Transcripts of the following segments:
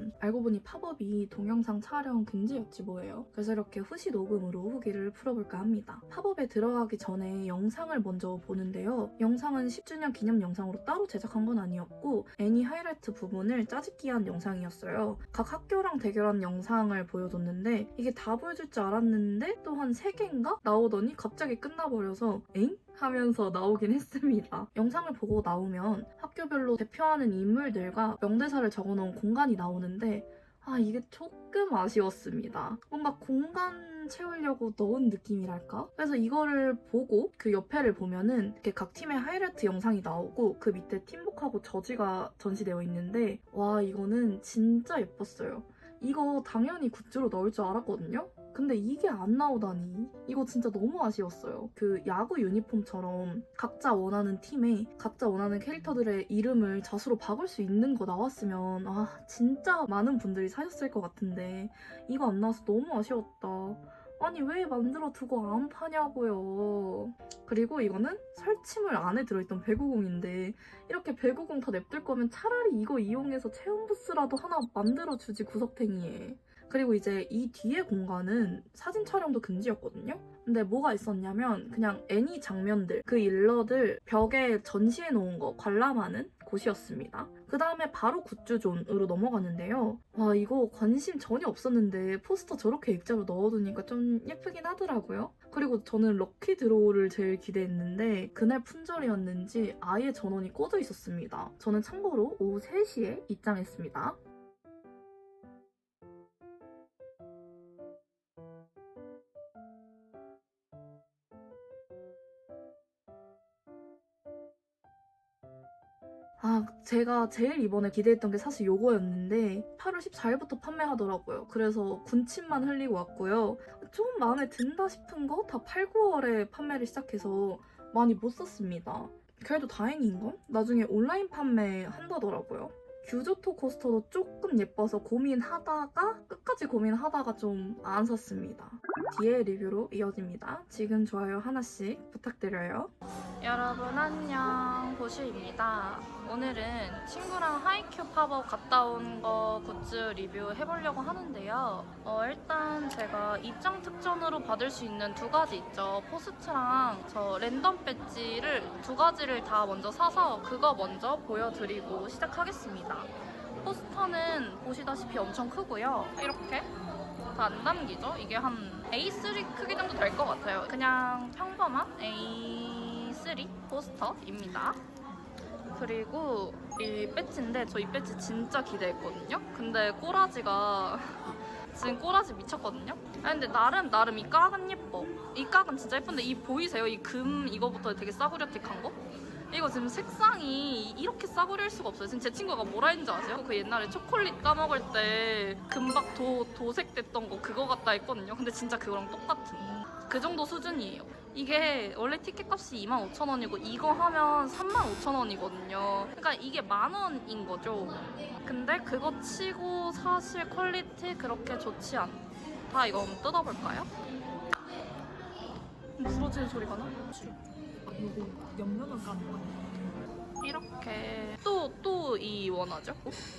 여러분. 알고 보니 팝업이 동영상 촬영 금지였지 뭐예요. 그래서 이렇게 후시 녹음으로 후기를 풀어볼까 합니다. 팝업에 들어가기 전에 영상을 먼저 보는데요. 영상은 10주년 기념 영상으로 따로 제작한 건 아니었고 애니 하이라이트 부분을 짜집기한 영상이었어요. 각 학교랑 대결한 영상을 보여줬는데 이게 다 보여줄 줄 알았는데 또 한 3개인가 나오더니 갑자기 끝나버려서 엥? 하면서 나오긴 했습니다. 영상을 보고 나오면 학교별로 대표하는 인물들과 명대사를 적어놓은 공간이 나오는데 아 이게 조금 아쉬웠습니다. 뭔가 공간 채우려고 넣은 느낌이랄까? 그래서 이거를 보고 그 옆에를 보면은 이렇게 각 팀의 하이라이트 영상이 나오고 그 밑에 팀복하고 저지가 전시되어 있는데 와 이거는 진짜 예뻤어요. 이거 당연히 굿즈로 넣을 줄 알았거든요? 근데 이게 안 나오다니. 이거 진짜 너무 아쉬웠어요. 그 야구 유니폼처럼 각자 원하는 팀에 각자 원하는 캐릭터들의 이름을 자수로 박을 수 있는 거 나왔으면 아, 진짜 많은 분들이 사셨을 것 같은데 이거 안 나와서 너무 아쉬웠다. 아니 왜 만들어 두고 안 파냐고요. 그리고 이거는 설치물 안에 들어있던 배구공인데 이렇게 배구공 다 냅둘 거면 차라리 이거 이용해서 체험 부스라도 하나 만들어 주지 구석탱이에. 그리고 이제 이 뒤에 공간은 사진 촬영도 금지였거든요. 근데 뭐가 있었냐면 그냥 애니 장면들 그 일러들 벽에 전시해 놓은 거 관람하는 곳이었습니다. 그 다음에 바로 굿즈존으로 넘어갔는데요. 와 이거 관심 전혀 없었는데 포스터 저렇게 액자로 넣어두니까 좀 예쁘긴 하더라고요. 그리고 저는 럭키 드로우를 제일 기대했는데 그날 품절이었는지 아예 전원이 꺼져 있었습니다. 저는 참고로 오후 3시에 입장했습니다. 제가 제일 이번에 기대했던 게 사실 요거였는데 8월 14일부터 판매하더라고요. 그래서 군침만 흘리고 왔고요. 좀 마음에 든다 싶은 거 다 8, 9월에 판매를 시작해서 많이 못 샀습니다. 그래도 다행인 건 나중에 온라인 판매 한다더라고요. 규조토 코스터도 조금 예뻐서 고민하다가 끝까지 고민하다가 좀 안 샀습니다. 뒤에 리뷰로 이어집니다. 지금 좋아요 하나씩 부탁드려요. 여러분 안녕 보슈입니다 오늘은 친구랑 하이큐 팝업 갔다 온 거 굿즈 리뷰 해보려고 하는데요 어, 일단 제가 입장 특전으로 받을 수 있는 두 가지 있죠 포스트랑 저 랜덤 배지를 두 가지를 다 먼저 사서 그거 먼저 보여드리고 시작하겠습니다 포스터는 보시다시피 엄청 크고요 이렇게 다 안 담기죠? 이게 한 A3 크기 정도 될 것 같아요 그냥 평범한 A 3 포스터입니다. 그리고 이 배지인데 저 이 배지 진짜 기대했거든요. 근데 꼬라지가 지금 꼬라지 미쳤거든요. 아 근데 나름 나름 이 깍은 예뻐. 이 깍은 진짜 예쁜데 이 보이세요? 이 금 이거부터 되게 싸구려틱한 거? 이거 지금 색상이 이렇게 싸구려일 수가 없어요. 지금 제 친구가 뭐라 했는지 아세요? 그 옛날에 초콜릿 까먹을 때 금박 도, 도색됐던 거 그거 같다 했거든요. 근데 진짜 그거랑 똑같은 그 정도 수준이에요. 이게 원래 티켓 값이 25,000원이고 이거 하면 35,000원이거든요. 그러니까 이게 만 원인 거죠. 근데 그거 치고 사실 퀄리티 그렇게 좋지 않다. 이거 한번 뜯어볼까요? 부러지는 소리가 나? 요거 옆면은 까는 거 이렇게 또 또 이 원하죠?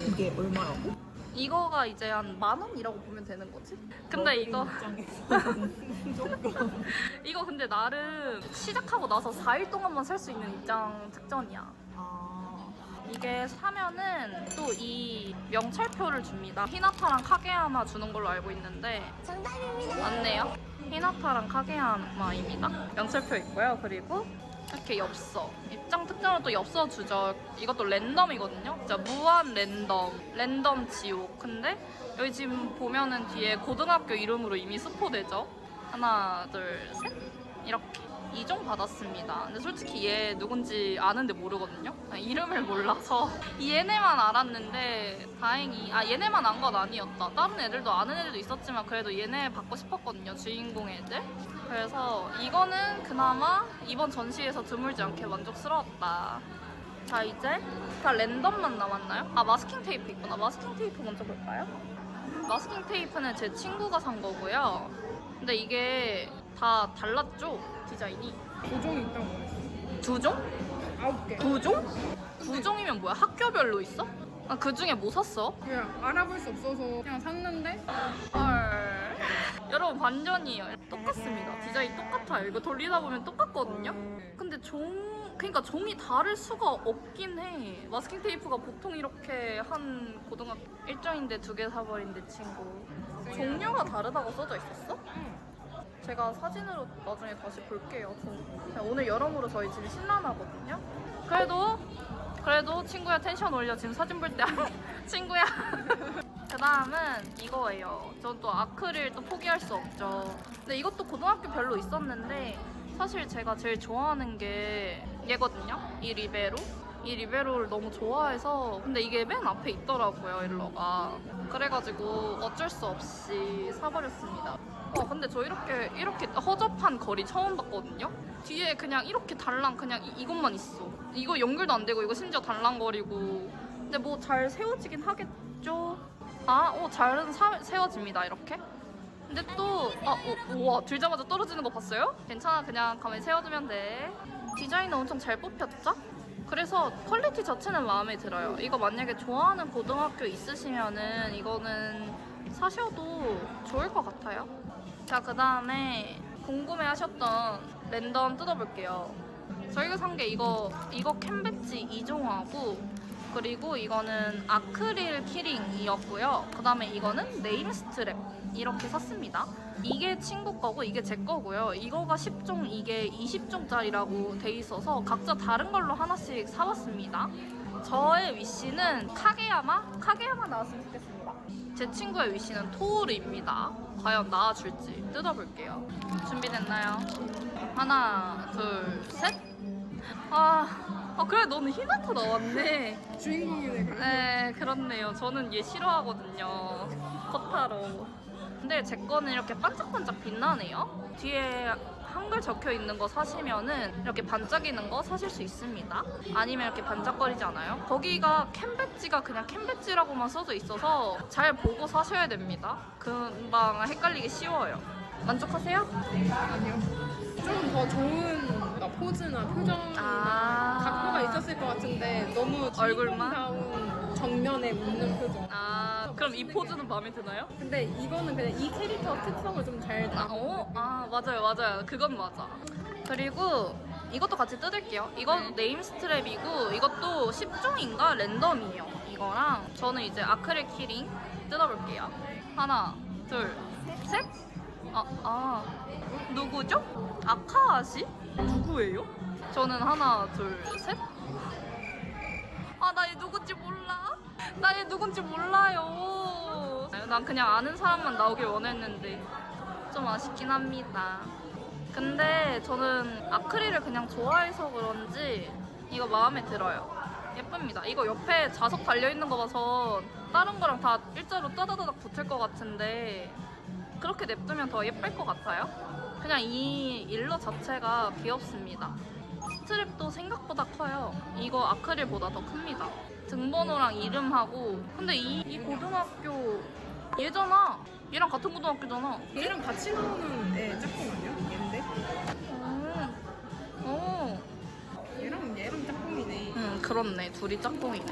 이게 얼마라고? 이거가 이제 한 만 원이라고 보면 되는 거지? 근데 이거 이거 근데 나름 시작하고 나서 4일 동안만 살 수 있는 입장 특전이야. 아 이게 사면은 또 이 명찰표를 줍니다. 히나타랑 카게야마 주는 걸로 알고 있는데 정답입니다. 맞네요. 히나타랑 카게야마입니다. 명찰표 있고요. 그리고 이렇게 엽서. 입장 특전으로 또 엽서 주죠. 이것도 랜덤이거든요. 진짜 무한 랜덤. 랜덤 지옥. 근데 여기 지금 보면은 뒤에 고등학교 이름으로 이미 스포되죠. 하나, 둘, 셋. 이렇게. 이종 받았습니다. 근데 솔직히 얘 누군지 아는데 모르거든요. 아, 이름을 몰라서 얘네만 알았는데 다행히 아 얘네만 안 건 아니었다. 다른 애들도 아는 애들도 있었지만 그래도 얘네 받고 싶었거든요. 주인공 애들. 그래서 이거는 그나마 이번 전시에서 드물지 않게 만족스러웠다. 자 이제 다 랜덤만 남았나요? 아 마스킹 테이프 있구나. 마스킹 테이프 먼저 볼까요? 마스킹 테이프는 제 친구가 산 거고요. 근데 이게 다 달랐죠? 디자인이. 고종이 있다고 그랬어 두 종? 아홉 개 두 종? 두 종이면 뭐야? 학교별로 있어? 아, 그 중에 뭐 샀어? 그냥 알아볼 수 없어서 그냥 샀는데 헐. 여러분 반전이에요. 똑같습니다. 디자인 똑같아요. 이거 돌리다 보면 똑같거든요. 근데 종, 그러니까 종이 다를 수가 없긴 해. 마스킹 테이프가 보통 이렇게 한 고등학교 일정인데 두 개 사버린 내 친구. 종류가 다르다고 써져 있었어? 제가 사진으로 나중에 다시 볼게요. 저 오늘 여러모로 저희 집이 신나나거든요. 그래도 그래도 친구야 텐션 올려 지금 사진 볼 때 친구야. 그 다음은 이거예요. 전 또 아크릴 또 포기할 수 없죠. 근데 이것도 고등학교 별로 있었는데 사실 제가 제일 좋아하는 게 얘거든요. 이 리베로. 이 리베로를 너무 좋아해서 근데 이게 맨 앞에 있더라고요 일러가 그래가지고 어쩔 수 없이 사버렸습니다 와 근데 저 이렇게 이렇게 허접한 거리 처음 봤거든요 뒤에 그냥 이렇게 달랑 그냥 이, 이것만 있어 이거 연결도 안 되고 이거 심지어 달랑거리고 근데 뭐 잘 세워지긴 하겠죠 아, 오, 잘은 사- 세워집니다, 이렇게. 근데 또, 아, 오, 우와, 들자마자 떨어지는 거 봤어요? 괜찮아, 그냥 가만히 세워두면 돼. 디자인은 엄청 잘 뽑혔죠? 그래서 퀄리티 자체는 마음에 들어요. 이거 만약에 좋아하는 고등학교 있으시면은 이거는 사셔도 좋을 것 같아요. 자, 그 다음에 궁금해 하셨던 랜덤 뜯어볼게요. 저희가 산 게 이거, 이거 캔배지 2종하고 그리고 이거는 아크릴 키링이었고요. 그 다음에 이거는 네임 스트랩 이렇게 샀습니다. 이게 친구 거고 이게 제 거고요. 이거가 10종, 이게 20종짜리라고 돼 있어서 각자 다른 걸로 하나씩 사봤습니다. 저의 위시는 카게야마? 카게야마 나왔으면 좋겠습니다. 제 친구의 위시는 토르입니다. 과연 나와줄지 뜯어볼게요. 준비됐나요? 하나, 둘, 셋. 아, 아 그래 너는 히나타 나왔네. 주인공이네 그래. 네, 그렇네요. 저는 얘 싫어하거든요. 커타로. 근데 제 거는 이렇게 반짝반짝 빛나네요. 뒤에 한글 적혀 있는 거 사시면은 이렇게 반짝이는 거 사실 수 있습니다. 아니면 이렇게 반짝거리지 않아요? 거기가 캔 배지가 그냥 캔 배지라고만 써져 있어서 잘 보고 사셔야 됩니다. 금방 헷갈리기 쉬워요. 만족하세요? 아니요. 좀 더 좋은 포즈나 표정 아. 각도가 있었을 것 같은데 너무 얼굴만? 정면에 웃는 표정. 아, 그럼 이 포즈는 마음에 드나요? 근데 이거는 그냥 이 캐릭터 특성을 좀 잘 아, 어? 아 맞아요 맞아요 그건 맞아 그리고 이것도 같이 뜯을게요 이것도 네임 스트랩이고 이것도 10종인가 랜덤이에요 이거랑 저는 이제 아크릴 키링 뜯어볼게요 하나 둘 셋 아, 아 누구죠? 아카아시? 누구예요? 저는 하나 둘 셋 아, 나 얘 누군지 몰라. 나 얘 누군지 몰라요. 난 그냥 아는 사람만 나오길 원했는데 좀 아쉽긴 합니다. 근데 저는 아크릴을 그냥 좋아해서 그런지 이거 마음에 들어요. 예쁩니다. 이거 옆에 자석 달려있는 거 봐서 다른 거랑 다 일자로 따다다닥 붙을 것 같은데 그렇게 냅두면 더 예쁠 것 같아요. 그냥 이 일러 자체가 귀엽습니다. 스트랩도 생각보다 커요. 이거 아크릴보다 더 큽니다. 등번호랑 이름하고 근데 이, 이 고등학교 얘잖아. 얘랑 같은 고등학교잖아. 얘랑 같이 나오는 애 짝꿍 아니야? 그렇네. 둘이 짝꿍이네.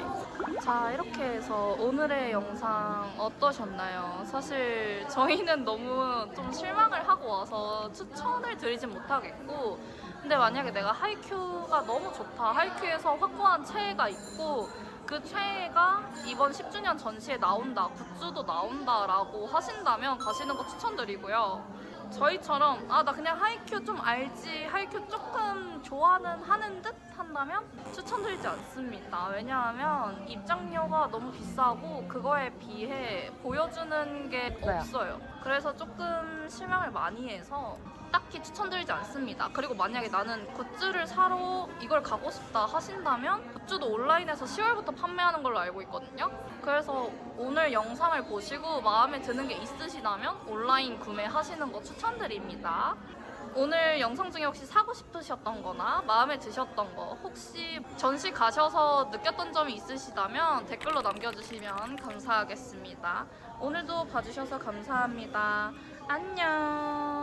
자, 이렇게 해서 오늘의 영상 어떠셨나요? 사실 저희는 너무 좀 실망을 하고 와서 추천을 드리진 못하겠고, 근데 만약에 내가 하이큐가 너무 좋다. 하이큐에서 확고한 최애가 있고, 그 최애가 이번 10주년 전시에 나온다, 굿즈도 나온다라고 하신다면 가시는 거 추천드리고요. 저희처럼 아 나 그냥 하이큐 좀 알지 하이큐 조금 좋아는 하는 듯 한다면 추천드리지 않습니다. 왜냐하면 입장료가 너무 비싸고 그거에 비해 보여주는 게 없어요 그래서 조금 실망을 많이 해서 딱히 추천드리지 않습니다 그리고 만약에 나는 굿즈를 사러 이걸 가고 싶다 하신다면 굿즈도 온라인에서 10월부터 판매하는 걸로 알고 있거든요 그래서 오늘 영상을 보시고 마음에 드는 게 있으시다면 온라인 구매하시는 거 추천드립니다. 오늘 영상 중에 혹시 사고 싶으셨던 거나 마음에 드셨던 거 혹시 전시 가셔서 느꼈던 점이 있으시다면 댓글로 남겨주시면 감사하겠습니다. 오늘도 봐주셔서 감사합니다. 안녕.